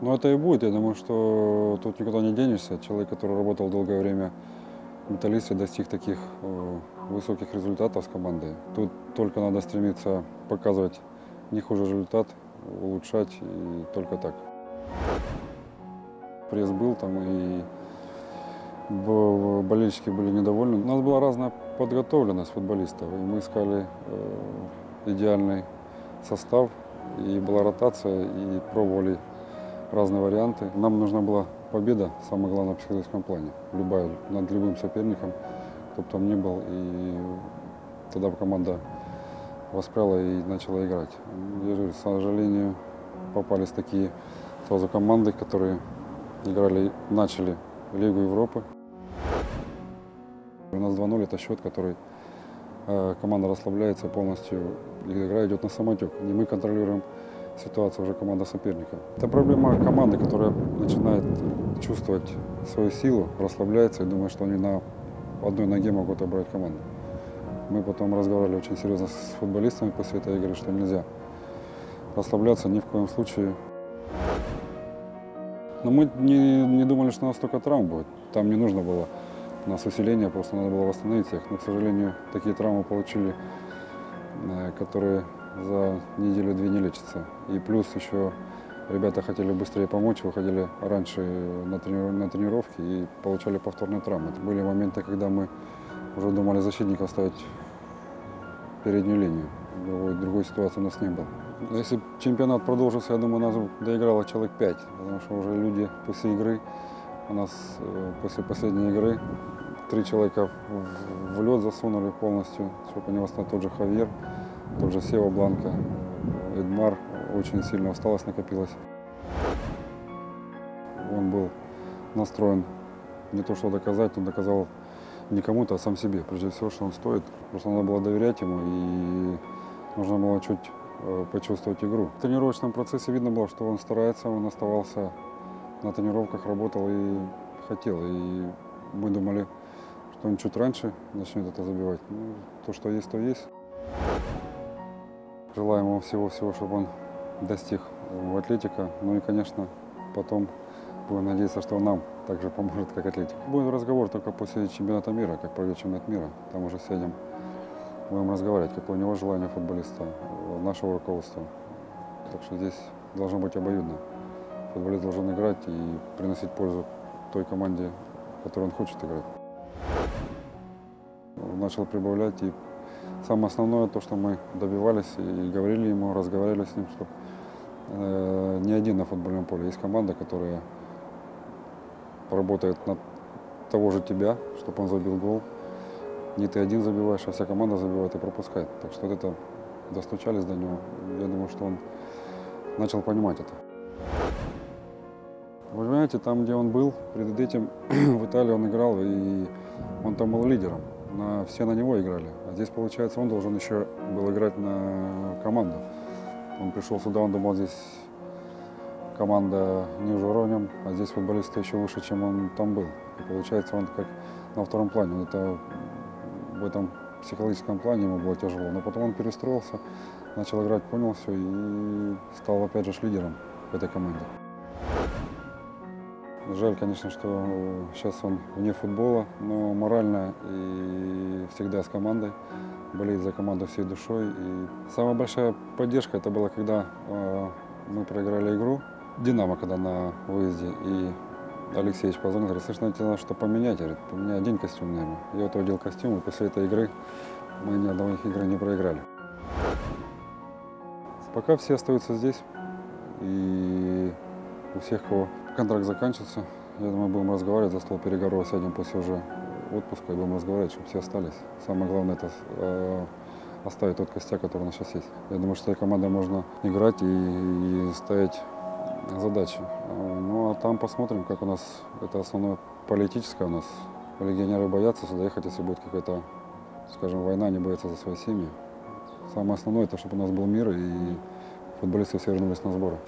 Ну, это и будет. Я думаю, что тут никуда не денешься. Человек, который работал долгое время в «Металлисте», достиг таких э, высоких результатов с командой. Тут только надо стремиться показывать не хуже результат, улучшать и только так. Пресс был там и болельщики были недовольны. У нас была разная подготовленность футболистов, и мы искали э, идеальный состав, и была ротация, и пробовали разные варианты. Нам нужна была победа, самое главное, в психологическом плане. Любая, над любым соперником, кто бы там ни был. И тогда команда воспряла и начала играть. Я говорю, к сожалению, попались такие сразу команды, которые играли, начали Лигу Европы. У нас 2-0 это счет, который э, команда расслабляется полностью, игра идет на самотек. Не мы контролируем ситуацию, уже команда соперника. Это проблема команды, которая начинает чувствовать свою силу, расслабляется и думает, что они на одной ноге могут обрать команду. Мы потом разговаривали очень серьезно с футболистами после этой игры, что нельзя расслабляться ни в коем случае. Но мы не, не думали, что у нас столько травм будет. Там не нужно было у нас усиление, просто надо было восстановить их. Но, к сожалению, такие травмы получили, э, которые за неделю-две не лечатся. И плюс еще ребята хотели быстрее помочь, выходили раньше на, трени- на тренировки и получали повторные травмы. Были моменты, когда мы уже думали защитников ставить переднюю линию. Другой, другой ситуации у нас не было. Если чемпионат продолжился, я думаю, нас доиграло человек 5, потому что уже люди после игры, у нас э, после последней игры три человека в, лед засунули полностью, чтобы не восстановить тот же Хавьер, тот же Сева Бланка, Эдмар, очень сильно усталость накопилась. Он был настроен не то что доказать, он доказал не кому-то, а сам себе. Прежде всего, что он стоит. Просто надо было доверять ему и нужно было чуть э, почувствовать игру. В тренировочном процессе видно было, что он старается, он оставался на тренировках, работал и хотел. И мы думали, что он чуть раньше начнет это забивать. Ну, то, что есть, то есть. Желаем ему всего-всего, чтобы он достиг в атлетика. Ну и, конечно, потом будем надеяться, что он нам также поможет, как атлетик. Будет разговор только после чемпионата мира, как пройдет чемпионат мира. Там уже сядем, будем разговаривать, какое у него желание футболиста, э, нашего руководства. Так что здесь должно быть обоюдно. Футболист должен играть и приносить пользу той команде, в которой он хочет играть. Начал прибавлять и самое основное то, что мы добивались и говорили ему, разговаривали с ним, что э, не один на футбольном поле. Есть команда, которая работает над того же тебя, чтобы он забил гол. Не ты один забиваешь, а вся команда забивает и пропускает. Так что вот это достучались до него. Я думаю, что он начал понимать это. Вы понимаете, там, где он был, перед этим в Италии он играл, и он там был лидером. На, все на него играли. А здесь, получается, он должен еще был играть на команду. Он пришел сюда, он думал, здесь команда ниже уровнем, а здесь футболисты еще выше, чем он там был. И получается, он как на втором плане. Это в этом психологическом плане ему было тяжело. Но потом он перестроился, начал играть, понял все и стал опять же лидером этой команде. Жаль, конечно, что сейчас он вне футбола, но морально и всегда с командой, болеет за команду всей душой. И самая большая поддержка это была, когда э, мы проиграли игру Динамо, когда на выезде, и Алексеевич позвонил, говорит, тебе надо что поменять, говорит, поменяй один костюм, наверное. Я вот одел костюм, и после этой игры мы ни одной игры не проиграли. Пока все остаются здесь, и у всех, кого контракт заканчивается, я думаю, будем разговаривать, за стол переговоров сядем после уже отпуска и будем разговаривать, чтобы все остались. Самое главное это э, оставить тот костяк, который у нас сейчас есть. Я думаю, что этой командой можно играть и, и ставить задачи. Ну а там посмотрим, как у нас, это основное политическое у нас. Легионеры боятся сюда ехать, если будет какая-то, скажем, война, они боятся за свои семьи. Самое основное, это чтобы у нас был мир и футболисты все вернулись на сборы.